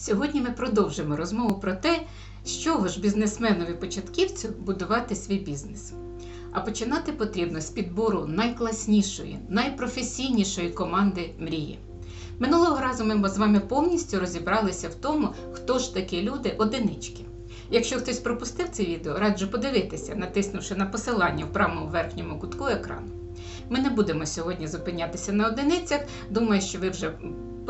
Сьогодні ми продовжимо розмову про те, з чого ж бізнесменові-початківцю будувати свій бізнес. А починати потрібно з підбору найкласнішої, найпрофесійнішої команди мрії. Минулого разу ми з вами повністю розібралися в тому, хто ж такі люди одинички. Якщо хтось пропустив це відео, раджу подивитися, натиснувши на посилання в правому верхньому кутку екрану. Ми не будемо сьогодні зупинятися на одиницях. Думаю, що ви вже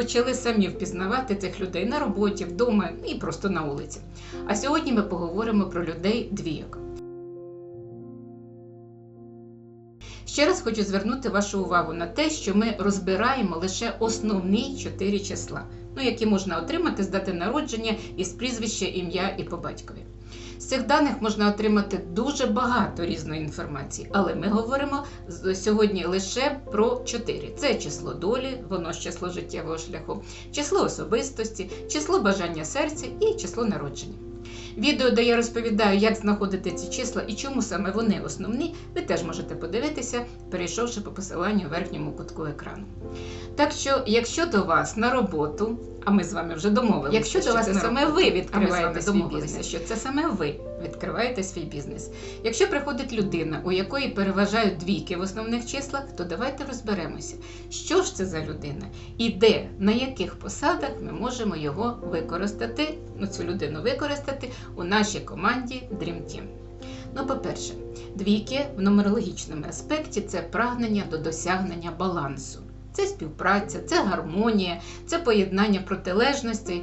почали самі впізнавати цих людей на роботі, вдома і просто на вулиці. А сьогодні ми поговоримо про людей двійок. Ще раз хочу звернути вашу увагу на те, що ми розбираємо лише основні чотири числа, ну, які можна отримати з дати народження із прізвища, ім'я і по батькові. З цих даних можна отримати дуже багато різної інформації, але ми говоримо сьогодні лише про чотири: це число долі, воно ж число життєвого шляху, число особистості, число бажання серця і число народження. Відео, де я розповідаю, як знаходити ці числа і чому саме вони основні, ви теж можете подивитися, перейшовши по посиланню в верхньому кутку екрану. Так що, якщо до вас на роботу, а ми з вами вже домовилися, якщо до вас це саме ви відкриваєте свій бізнес, що це саме ви відкриваєте свій бізнес. Якщо приходить людина, у якої переважають двійки в основних числах, то давайте розберемося, що ж це за людина і де, на яких посадах ми можемо його використати, ну цю людину використати у нашій команді Dream Team. Ну, по-перше, двійки в нумерологічному аспекті це прагнення до досягнення балансу. Це співпраця, це гармонія, це поєднання протилежностей,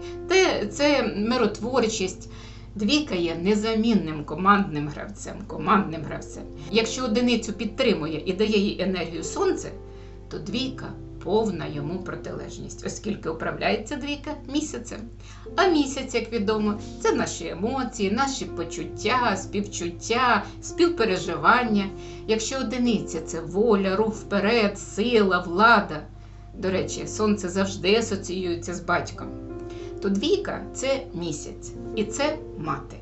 це миротворчість. Двійка є незамінним командним гравцем. командним гравцем. Якщо одиницю підтримує і дає їй енергію сонце, то двійка повна йому протилежність, оскільки управляється двійка місяцем. А місяць, як відомо, це наші емоції, наші почуття, співчуття, співпереживання. Якщо одиниця це воля, рух вперед, сила, влада. До речі, сонце завжди асоціюється з батьком. То двійка це місяць і це мати.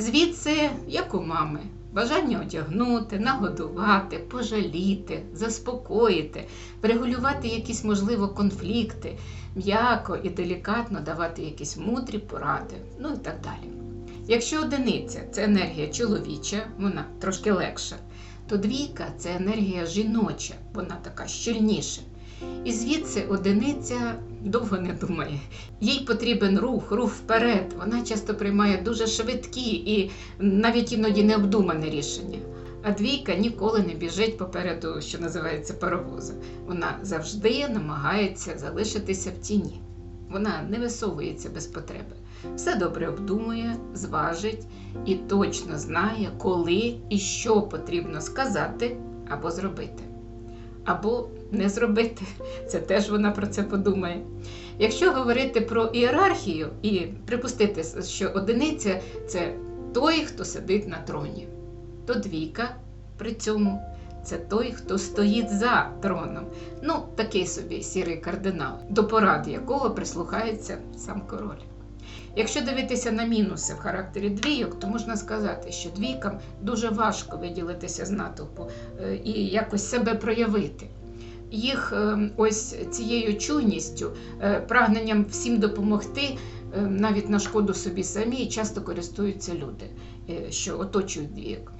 Звідси, як у мами, бажання одягнути, нагодувати, пожаліти, заспокоїти, врегулювати якісь, можливо, конфлікти, м'яко і делікатно давати якісь мудрі поради, ну і так далі. Якщо одиниця це енергія чоловіча, вона трошки легша, то двійка це енергія жіноча, вона така щільніша. І звідси одиниця довго не думає. Їй потрібен рух, рух вперед. Вона часто приймає дуже швидкі і навіть іноді необдумане рішення. А двійка ніколи не біжить попереду, що називається паровоза. Вона завжди намагається залишитися в тіні. Вона не висовується без потреби. Все добре обдумує, зважить і точно знає, коли і що потрібно сказати або зробити або не зробити. Це теж вона про це подумає. Якщо говорити про ієрархію і припустити, що одиниця це той, хто сидить на троні, то двійка при цьому це той, хто стоїть за троном. Ну, такий собі сірий кардинал, до поради якого прислухається сам король. Якщо дивитися на мінуси в характері двійок, то можна сказати, що двійкам дуже важко виділитися з натовпу е, і якось себе проявити. Їх е, ось цією чуйністю, е, прагненням всім допомогти, навіть на шкоду собі самі, часто користуються люди, що оточують двійок.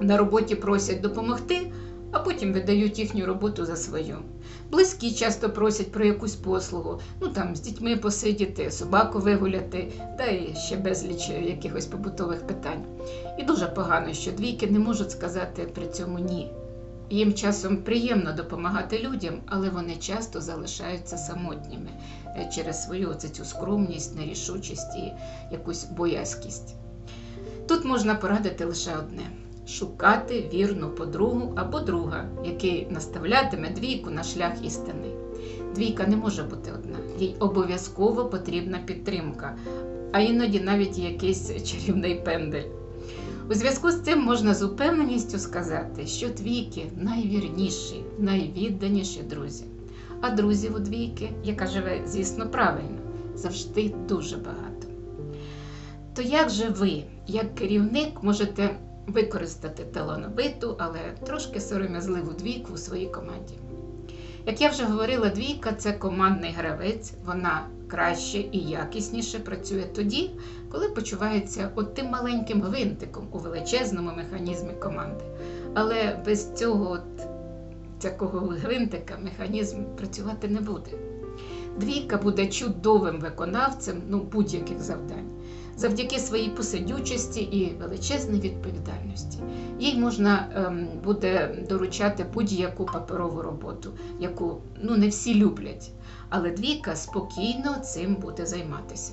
На роботі просять допомогти а потім видають їхню роботу за свою. Близькі часто просять про якусь послугу, ну там з дітьми посидіти, собаку вигуляти, та й ще безліч якихось побутових питань. І дуже погано, що двійки не можуть сказати при цьому ні. Їм часом приємно допомагати людям, але вони часто залишаються самотніми е, через свою цю скромність, нерішучість і якусь боязкість. Тут можна порадити лише одне шукати вірну подругу або друга, який наставлятиме двійку на шлях істини. Двійка не може бути одна, їй обов'язково потрібна підтримка, а іноді навіть якийсь чарівний пендель. У зв'язку з цим можна з упевненістю сказати, що двійки найвірніші, найвідданіші друзі. А друзів у двійки, яка живе, звісно, правильно, завжди дуже багато. То як же ви, як керівник, можете використати талановиту, але трошки сором'язливу двійку у своїй команді. Як я вже говорила, двійка це командний гравець, вона краще і якісніше працює тоді, коли почувається от тим маленьким гвинтиком у величезному механізмі команди. Але без цього от, такого гвинтика механізм працювати не буде. Двійка буде чудовим виконавцем ну, будь-яких завдань. Завдяки своїй посидючості і величезній відповідальності. Їй можна ем, буде доручати будь-яку паперову роботу, яку ну, не всі люблять. Але двійка спокійно цим буде займатися.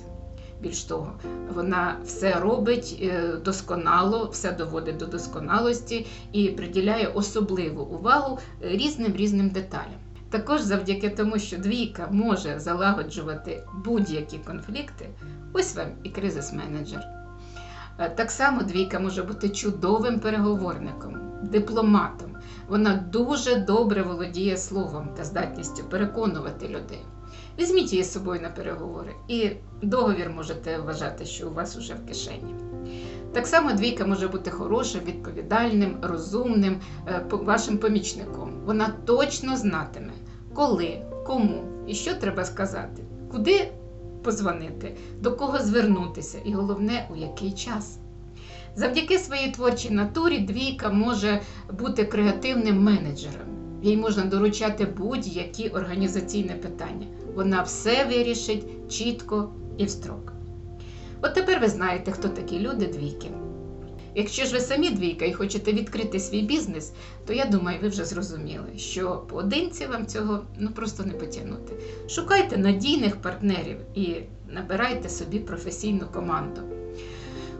Більш того, вона все робить е, досконало, все доводить до досконалості і приділяє особливу увагу різним різним деталям. Також завдяки тому, що двійка може залагоджувати будь-які конфлікти, ось вам і кризис-менеджер. Е, Так само двійка може бути чудовим переговорником, дипломатом. Вона дуже добре володіє словом та здатністю переконувати людей. Візьміть її з собою на переговори, і договір можете вважати, що у вас уже в кишені. Так само двійка може бути хорошим, відповідальним, розумним е, вашим помічником. Вона точно знатиме, коли, кому і що треба сказати, куди позвонити, до кого звернутися, і головне, у який час. Завдяки своїй творчій натурі двійка може бути креативним менеджером. Їй можна доручати будь-які організаційні питання. Вона все вирішить чітко і в строк. От тепер ви знаєте, хто такі люди двійки. Якщо ж ви самі двійка і хочете відкрити свій бізнес, то я думаю, ви вже зрозуміли, що поодинці вам цього ну просто не потягнути. Шукайте надійних партнерів і набирайте собі професійну команду.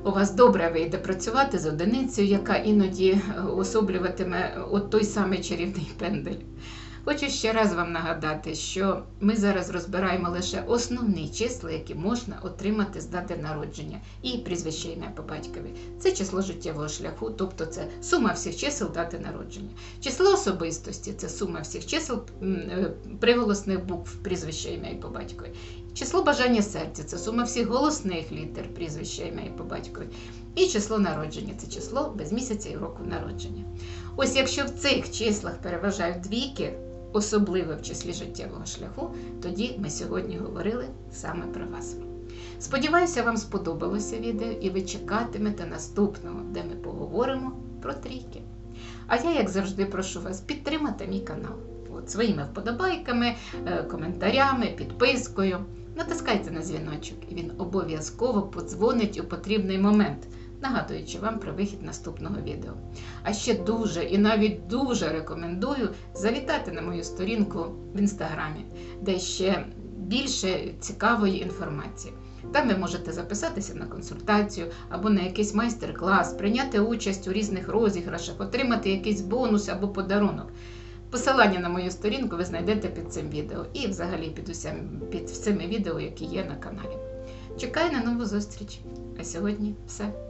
У вас добре вийде працювати з одиницею, яка іноді е, особлюватиме от той самий чарівний пендель. Хочу ще раз вам нагадати, що ми зараз розбираємо лише основні числа, які можна отримати з дати народження, і прізвище ім'я по батькові. Це число життєвого шляху, тобто це сума всіх чисел дати народження. Число особистості це сума всіх чисел е, приголосних букв прізвища ім'я і по батькові. Число бажання серця це сума всіх голосних літер прізвища ім'я і по батькові. І число народження це число без місяця і року народження. Ось якщо в цих числах переважають двійки, особливо в числі життєвого шляху, тоді ми сьогодні говорили саме про вас. Сподіваюся, вам сподобалося відео і ви чекатимете наступного, де ми поговоримо про трійки. А я, як завжди, прошу вас підтримати мій канал От, своїми вподобайками, е, коментарями, підпискою. Натискайте на дзвіночок, і він обов'язково подзвонить у потрібний момент, нагадуючи вам про вихід наступного відео. А ще дуже і навіть дуже рекомендую завітати на мою сторінку в інстаграмі, де ще більше цікавої інформації. Там ви можете записатися на консультацію або на якийсь майстер-клас, прийняти участь у різних розіграшах, отримати якийсь бонус або подарунок. Посилання на мою сторінку ви знайдете під цим відео і взагалі під усім під всіми відео, які є на каналі. Чекаю на нову зустріч. А сьогодні все.